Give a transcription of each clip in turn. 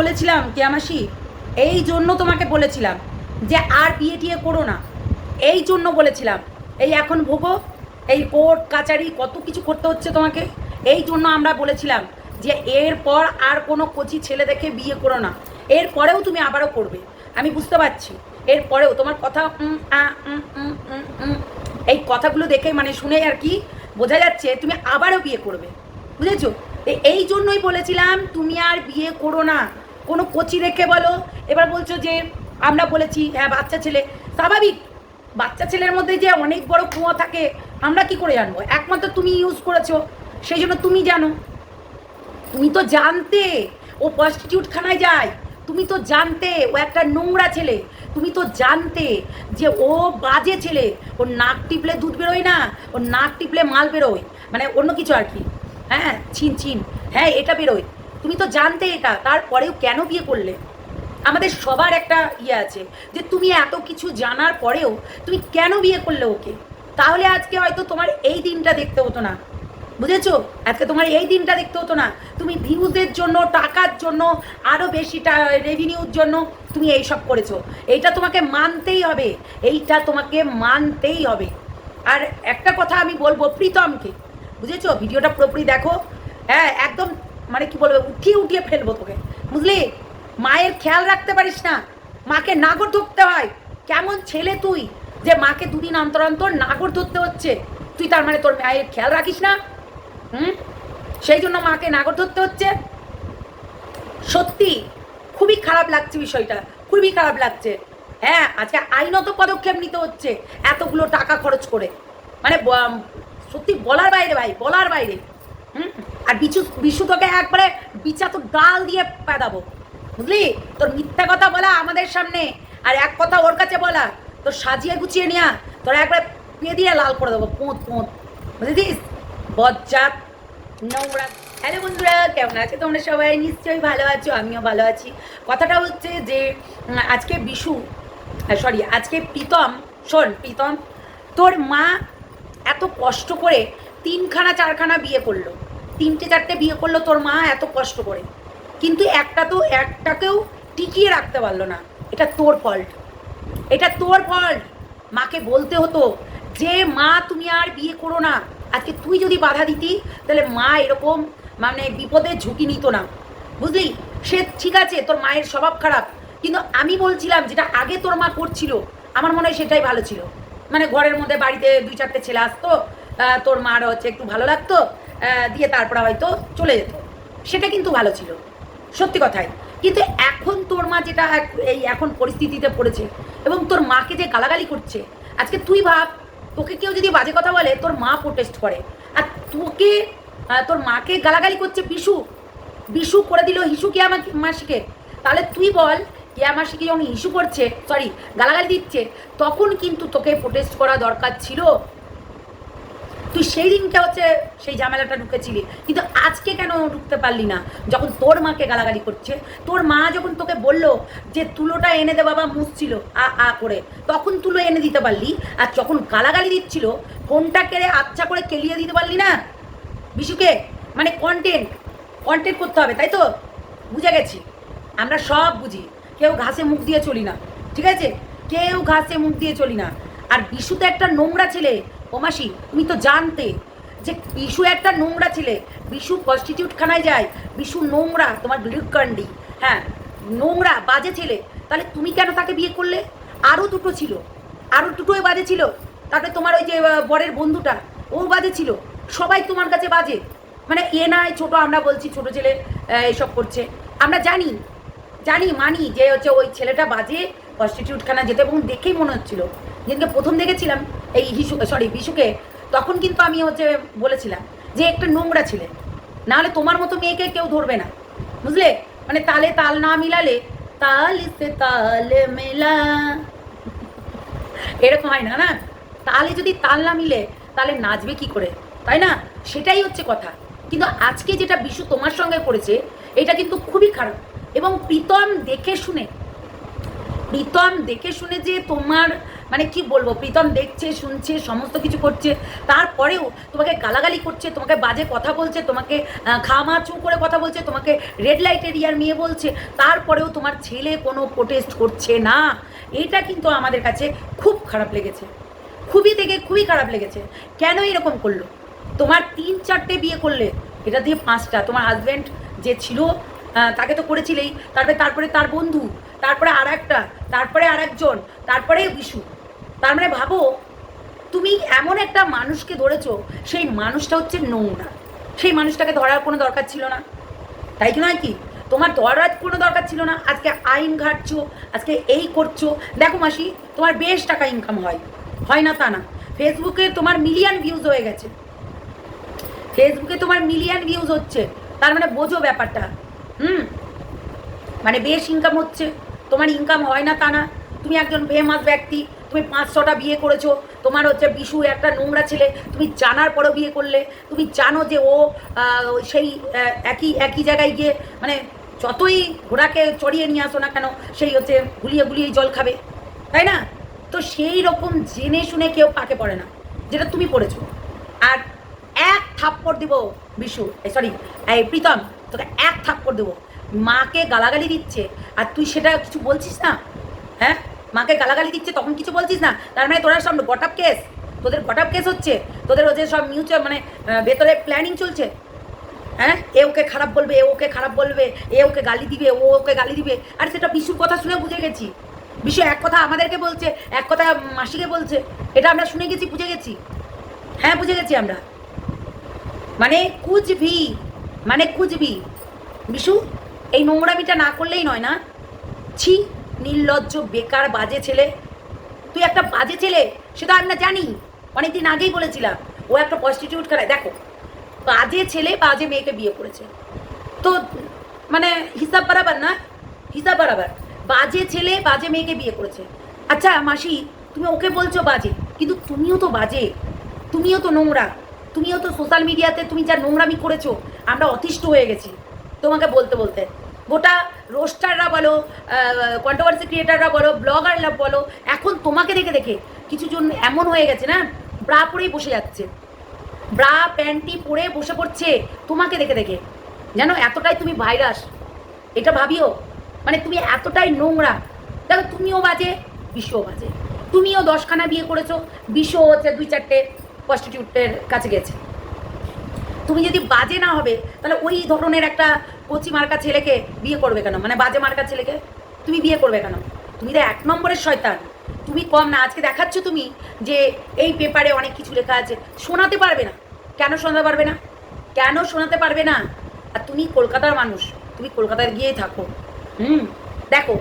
বলেছিলাম কেয়ামাসি এই জন্য তোমাকে বলেছিলাম যে আর বিয়ে টিয়ে করো না। এই জন্য বলেছিলাম। এই এখন ভোগো, এই কোর্ট, কাচারি, কত কিছু করতে হচ্ছে তোমাকে। এই জন্য আমরা বলেছিলাম যে এরপর আর কোনো কচি ছেলে দেখে বিয়ে করো না। এরপরেও তুমি আবারও করবে। আমি বুঝতে পারছি। এরপরেও তোমার কথা এই কথাগুলো দেখে মানে শুনে আর কি বোঝা যাচ্ছে তুমি আবারও বিয়ে করবে। বুঝেছ? এই জন্যই বলেছিলাম তুমি আর বিয়ে করো না। কোনো কচি রেখে বলো। এবার বলছো যে, আমরা বলেছি হ্যাঁ বাচ্চা ছেলে। স্বাভাবিক, বাচ্চা ছেলের মধ্যে যে অনেক বড় কুঁয়ো থাকে, আমরা কি করে জানব? একমাত্র তুমি ইউজ করেছ, সেই জন্য তুমি জানো। তুমি তো জানতে, ও প্রস্টিটিউট খানায় যায়। তুমি তো জানতে, ও একটা নোংরা ছেলে। তুমি তো জানতে যে ও বাজে ছেলে। ওর নাক টিপলে দুধ বেরোয় না, ওর নাক টিপলে মাল বেরোয়। মানে অন্য কিছু আর কি। হ্যাঁ ছিন ছিন। হ্যাঁ এটা বেরোয়। তুমি তো জানতে এটা, তারপরেও কেন বিয়ে করলে? আমাদের সবার একটা ইয়ে আছে যে তুমি এত কিছু জানার পরেও তুমি কেন বিয়ে করলে ওকে? তাহলে আজকে হয়তো তোমার এই দিনটা দেখতে হতো না। বুঝেছ? আজকে তোমার এই দিনটা দেখতে হতো না। তুমি ভিউজের জন্য, টাকার জন্য আরও বেশি রেভিনিউর জন্য তুমি এই সব করেছ। এইটা তোমাকে মানতেই হবে। এইটা তোমাকে মানতেই হবে। আর একটা কথা আমি বলব প্রীতমকে। বুঝেছ? ভিডিওটা পুরোপুরি দেখো। হ্যাঁ একদম মানে কি বলবে, উঠিয়ে উঠিয়ে ফেলব তোকে। বুঝলি? মায়ের খেয়াল রাখতে পারিস না। মাকে নাগর ধরতে হয়। কেমন ছেলে তুই যে মাকে দুদিন অন্তর অন্তর নাগর ধরতে হচ্ছে? তুই তার মানে তোর মায়ের খেয়াল রাখিস না? হুম? সেই জন্য মাকে নাগর ধরতে হচ্ছে। সত্যি, খুবই খারাপ লাগছে বিষয়টা। খুবই খারাপ লাগছে। হ্যাঁ আজকে আইনত পদক্ষেপ নিতে হচ্ছে এতগুলো টাকা খরচ করে। মানে সত্যি বলার বাইরে ভাই, বলার বাইরে। হুম? আর বিচু বিশু তোকে একবারে বিচা তো ডাল দিয়ে পেদাবো। বুঝলি? তোর মিথ্যা কথা বলা আমাদের সামনে। আর এক কথা ওর কাছে বলা, তোর সাজিয়ে গুছিয়ে নেওয়া তোর একবারে পেয়ে দিয়ে লাল করে দেবো, পোঁত পোঁত। বুঝেছিস? বজ্জাত নোংরা। হ্যালো বন্ধুরা, কেমন আছে তোমরা সবাই? নিশ্চয়ই ভালো আছো, আমিও ভালো আছি। কথাটা হচ্ছে যে আজকে বিশু সরি আজকে প্রীতম, শোন, প্রীতম, তোর মা এত কষ্ট করে তিনখানা, চারখানা বিয়ে করল। তিনটে চারটে বিয়ে করল তোর মা এত কষ্ট করে। কিন্তু একটা তো একটাকেও টিকিয়ে রাখতে পারল না। এটা তোর ফল্ট এটা তোর ফল্ট মাকে বলতে হতো, যে মা তুমি আর বিয়ে করো না, আজকে তুই যদি বাধা দিতি, তাহলে মা এরকম মানে বিপদের ঝুঁকি নিত না। বুঝলি? সে ঠিক আছে, তোর মায়ের স্বভাব খারাপ, কিন্তু আমি বলছিলাম যেটা আগে তোর মা করছিল, আমার মনে হয় সেটাই ভালো ছিল। মানে ঘরের মধ্যে বাড়িতে দুই চারটে ছেলে আসতো তোর মার হচ্ছে একটু ভালো লাগতো দিয়ে তারপরে হয়তো চলে যেত। সেটা কিন্তু ভালো ছিল। সত্যি কথাই। কিন্তু এখন তোর মা যেটা এক- এই এখন পরিস্থিতিতে পড়েছে এবং তোর মাকে যে গালাগালি করছে, আজকে তুই ভাব, তোকে কেউ যদি বাজে কথা বলে, তোর মা প্রোটেস্ট করে। আর তোকে তোর মাকে গালাগালি করছে বিশু। বিশু করে দিল হিসু কে আমার মাসিকে। তাহলে তুই বল কে আমার মাসিকে যখন ইস্যু করছে সরি গালাগালি দিচ্ছে, তখন কিন্তু তোকে প্রোটেস্ট করা দরকার ছিল। তুই সেই দিনটা হচ্ছে সেই ঝামেলাটা ঢুকেছিলি। কিন্তু আজকে কেন ঢুকতে পারলি না? যখন তোর মাকে গালাগালি করছে, তোর মা যখন তোকে বলল যে তুলোটা এনে দে বাবা, মুছছিল, আ আ করে, তখন তুলো এনে দিতে পারলি? আর যখন গালাগালি দিচ্ছিল, ফোনটা কেড়ে আচ্ছা করে কেলিয়ে দিতে পারলি না? বিশুকে? মানে কন্টেন্ট কন্টেন্ট করতে হবে, তাই তো? বুঝে গেছি। আমরা সব বুঝি। কেউ ঘাসে মুখ দিয়ে চলি না, ঠিক আছে? কেউ ঘাসে মুখ দিয়ে চলি না। আর বিশু তো একটা নোংরা ছেলে ওমাসি তুমি তো জানতে যে বিশু একটা নোংরা ছেলে। বিশু প্রস্টিটিউট খানায় যায়, বিশু নোংরা, তোমার গ্লুকান্ডি হ্যাঁ নোংরা, বাজে ছেলে। তাহলে তুমি কেন তাকে বিয়ে করলে? আরও দুটো ছিল। আরও দুটোই বাজে ছিল। তারপরে তোমার ওই যে বরের বন্ধুটা, ও বাজে ছিল। সবাই তোমার কাছে বাজে। মানে এ নয় ছোটো, আমরা বলছি ছোট ছেলে এসব করছে। আমরা জানি জানি, মানি যে হচ্ছে ওই ছেলেটা বাজে কনস্টিটিউটখানা যেতে। এবং দেখেই মনে হচ্ছিল। যেদিনকে প্রথম দেখেছিলাম এই হিসু সরি বিশুকে, তখন কিন্তু আমি হচ্ছে বলেছিলাম যে একটা নোংরা ছেলে। নাহলে তোমার মতো মেয়েকে কেউ ধরবে না। বুঝলে? মানে তালে তাল না মিলালে তাল সে তাল মেলা। এরকম হয় না না? তালে যদি তাল না মিলে তাহলে নাচবে কি করে? তাই না? সেটাই হচ্ছে কথা। কিন্তু আজকে যেটা বিশু তোমার সঙ্গে করেছে, এটা কিন্তু খুবই খারাপ। এবং প্রীতম দেখে শুনে প্রীতম দেখে শুনে যে তোমার মানে কি বলব, প্রীতম দেখছে, শুনছে, সমস্ত কিছু করছে, তারপরেও তোমাকে গালাগালি করছে, তোমাকে বাজে কথা বলছে, তোমাকে খামা চু করে কথা বলছে, তোমাকে রেড লাইট এরিয়ার মেয়ে বলছে, তারপরেও তোমার ছেলে কোনো প্রোটেস্ট করছে না। এটা কিন্তু আমাদের কাছে খুব খারাপ লেগেছে। খুবই দেখে খুবই খারাপ লেগেছে। কেন এরকম করল? তোমার তিন চারটে বিয়ে করলে, এটা দিয়ে পাঁচটা, তোমার হাজব্যান্ড যে ছিল তাকে তো করেছিলেই, তারপরে তারপরে তার বন্ধু তারপরে আর একটা তারপরে আর একজন তারপরে বিশু তার মানে ভাবো, তুমি এমন একটা মানুষকে ধরেছো, সেই মানুষটা হচ্ছে নোংরা। সেই মানুষটাকে ধরার কোনো দরকার ছিল না। তাই কি নয় কি? তোমার ধরার কোনো দরকার ছিল না। আজকে আইন ঘাটছো, আজকে এই করছ। দেখো মাসি, তোমার বেশ টাকা ইনকাম হয়। হয় না তা না। ফেসবুকে তোমার মিলিয়ন ভিউজ হয়ে গেছে। ফেসবুকে তোমার মিলিয়ন ভিউজ হচ্ছে। তার মানে বোঝো ব্যাপারটা। হুম? মানে বেশ ইনকাম হচ্ছে। তোমার ইনকাম হয় না তা না। তুমি একজন ফেমাস ব্যক্তি, তুমি পাঁচশোটা বিয়ে করেছ। তোমার হচ্ছে বিশু একটা নোংরা ছেলে, তুমি জানার পরেও বিয়ে করলে। তুমি জানো যে ও সেই একই একই জায়গায় গিয়ে মানে যতই ঘোড়াকে চড়িয়ে নিয়ে আসো না কেন, সেই হচ্ছে গুলিয়ে গুলিয়ে জল খাবে। তাই না? তো সেই রকম জেনে শুনে কেউ পাকে পড়ে না, যেটা তুমি পড়েছো। আর এক থাপ্পড় দিব বিশু সরি এই প্রীতম, তোকে এক থাপ্পড় দেবো। মাকে গালাগালি দিচ্ছে। আর তুই সেটা কিছু বলছিস না? হ্যাঁ? মাকে গালাগালি দিচ্ছে, তখন কিছু বলছিস না? তার মানে তোরা সব গটাপ কেস? তোদের গটাপ কেস হচ্ছে? তোদের ওদের সব মিউচুয়াল মানে ভেতরে প্ল্যানিং চলছে? হ্যাঁ? এ ওকে খারাপ বলবে, এ ওকে খারাপ বলবে, এ ওকে গালি দিবে, ও ওকে গালি দিবে। আর সেটা বিশুর কথা শুনে বুঝে গেছি। বিশু এক কথা আমাদেরকে বলছে, এক কথা মাসিকে বলছে। এটা আমরা শুনে গেছি, বুঝে গেছি। হ্যাঁ বুঝে গেছি আমরা। মানে কুচবি মানে কুচবি বিশু? এই নোংরামিটা না করলেই নয় না? ছি, নির্লজ্জ, বেকার, বাজে ছেলে। তুই একটা বাজে ছেলে সেটা আমরা জানি। অনেকদিন আগেই বলেছিলাম, ও একটা প্রস্টিটিউট খেলায় দেখো, বাজে ছেলে, বাজে মেয়েকে বিয়ে করেছে। তো মানে হিসাব বরাবর না? হিসাব বরাবর। বাজে ছেলে, বাজে মেয়েকে বিয়ে করেছে। আচ্ছা মাসি, তুমি ওকে বলছো বাজে, কিন্তু তুমিও তো বাজে। তুমিও তো নোংরা। তুমিও তো সোশ্যাল মিডিয়াতে তুমি যা নোংরামি করেছ, আমরা অতিষ্ঠ হয়ে গেছি। তোমাকে বলতে বলতে। গোটা রোস্টাররা বলো কন্ট্রোভার্সি ক্রিয়েটাররা বলো ব্লগাররা বলো, এখন তোমাকে দেখে দেখে কিছু জন এমন হয়ে গেছে না ব্রা পরেই বসে যাচ্ছে। ব্রা প্যান্টি পরে বসে পড়ছে, তোমাকে দেখে দেখে। জানো, এতটাই তুমি ভাইরাস এটা ভাবিও। মানে তুমি এতটাই নোংরা। দেখো, তুমিও বাজে, বিশ্বও বাজে। তুমিও দশখানা বিয়ে করেছ বিশ্ব হচ্ছে দুই চারটে প্রস্টিটিউটের কাছে গেছে। তুমি যদি বাজে না হবে, তাহলে ওই ধরনের একটা কচি মার্কা ছেলেকে বিয়ে করবে কেন? মানে বাজে মার্কা ছেলেকে তুমি বিয়ে করবে কেন? তুমি তো এক নম্বরের শয়তান। তুমি কম না। আজকে দেখাচ্ছ তুমি যে এই পেপারে অনেক কিছু লেখা আছে। শোনাতে পারবে না। কেন শোনাতে পারবে না? কেন শোনাতে পারবে না? আর তুমি কলকাতার মানুষ। তুমি কলকাতায় গিয়েই থাকো। হুম? দেখো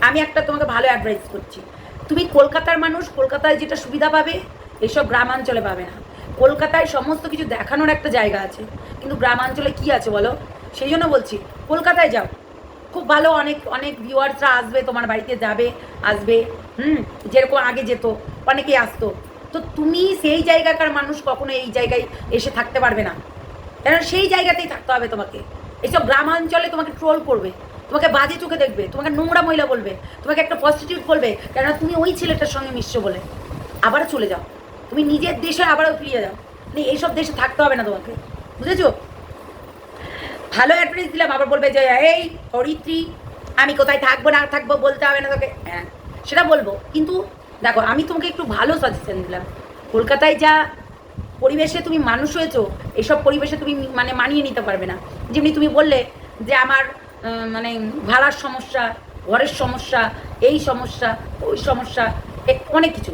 আমি একটা তোমাকে ভালো অ্যাডভাইস করছি। তুমি কলকাতার মানুষ, কলকাতায় যেটা সুবিধা পাবে, এসব গ্রামাঞ্চলে পাবে না। কলকাতায় সমস্ত কিছু দেখানোর একটা জায়গা আছে। কিন্তু গ্রামাঞ্চলে কি আছে বলো? সেই জন্য বলছি, কলকাতায় যাও। খুব ভালো, অনেক অনেক ভিউয়ার্সরা আসবে, তোমার বাড়িতে যাবে, আসবে, হুম, যেরকম আগে যেত, অনেকেই আসতো। তো তুমি সেই জায়গাকার মানুষ কখনো এই জায়গায় এসে থাকতে পারবে না। কেন সেই জায়গাতেই থাকতে হবে তোমাকে। এইসব গ্রামাঞ্চলে তোমাকে ট্রোল করবে, তোমাকে বাজে চোখে দেখবে, তোমাকে নোংরা মহিলা বলবে, তোমাকে একটা প্রস্টিটিউট বলবে, কেননা তুমি ওই ছেলেটার সঙ্গে মিশছো বলে। আবার চলে যাও। তুমি নিজের দেশে আবারও ফিরিয়ে যাও। মানে এইসব দেশে থাকতে হবে না তোমাকে। বুঝেছ? ভালো অ্যাড্রেস দিলাম, আবার বলবে যে, এই হরিত্রী, আমি কোথায় থাকব, না থাকব বলতে হবে না তোকে? হ্যাঁ সেটা বলব। কিন্তু দেখো, আমি তোমাকে একটু ভালো সাজেশন দিলাম। কলকাতায় যা পরিবেশে তুমি মানুষ হয়েছো এইসব পরিবেশে তুমি মানে মানিয়ে নিতে পারবে না। যেমনি তুমি বললে যে, আমার মানে ভাড়ার সমস্যা, ঘরের সমস্যা, এই সমস্যা, ওই সমস্যা অনেক কিছু।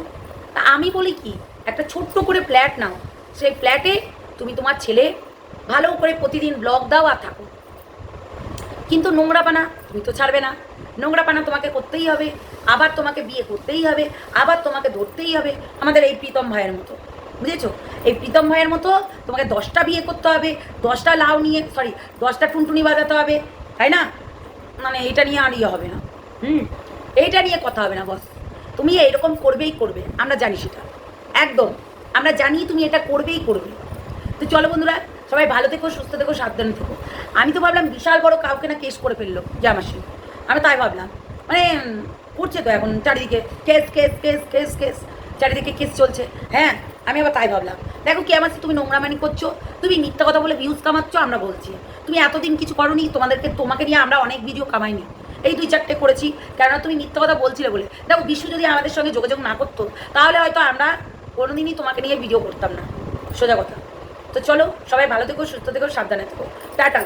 তা আমি বলি কি, একটা ছোট্ট করে ফ্ল্যাট নাও। সেই ফ্ল্যাটে তুমি তোমার ছেলে ভালো করে প্রতিদিন ব্লগ দাও আর থাকো। কিন্তু নোংরা পানা, তুমি তো ছাড়বে না। নোংরা পানা তোমাকে করতেই হবে, আবার তোমাকে বিয়ে করতেই হবে, আবার তোমাকে ধরতেই হবে আমাদের এই প্রীতম ভাইয়ের মতো। বুঝেছ? এই প্রীতম ভাইয়ের মতো তোমাকে দশটা বিয়ে করতে হবে, দশটা লাউ নিয়ে সরি দশটা টুনটুনি বাজাতে হবে, তাই না? মানে এটা নিয়ে আর ইয়ে হবে না। হুম? এইটা নিয়ে কথা হবে না বস তুমি এইরকম করবেই করবে, আমরা জানি সেটা। একদম। আমরা জানি তুমি এটা করবেই করবে। তো চলো বন্ধুরা সবাই ভালো থেকো, সুস্থ থেকো, সাবধানে থেকো। আমি তো ভাবলাম বিশাল বড় কাউকে না কেস করে ফেলল, জামাসি। আমি তাই ভাবলাম। মানে করছে তো এখন চারিদিকে। Case case case case case. চারিদিকে কেস চলছে। হ্যাঁ আমি আবার তাই ভাবলাম। দেখো কি আমার তুমি নোংরামানি করছ, তুমি মিথ্যা কথা বলে ভিউজ কামাচ্ছ, আমরা বলছি। তুমি এতদিন কিছু করনি, তোমাদেরকে, তোমাকে নিয়ে আমরা অনেক ভিডিও কামাইনি। এই দুই চারটে করেছি, কেননা তুমি মিথ্যা কথা বলছিলে বলে। দেখো বিশ্ব যদি আমাদের সঙ্গে যোগাযোগ না করতো, তাহলে হয়তো আমরা কোনোদিনই তোমাকে নিয়ে ভিডিও করতাম না। সোজা কথা। তো চলো সবাই ভালো থেকো সুস্থ থেকো সাবধানে থেকো। টাটা।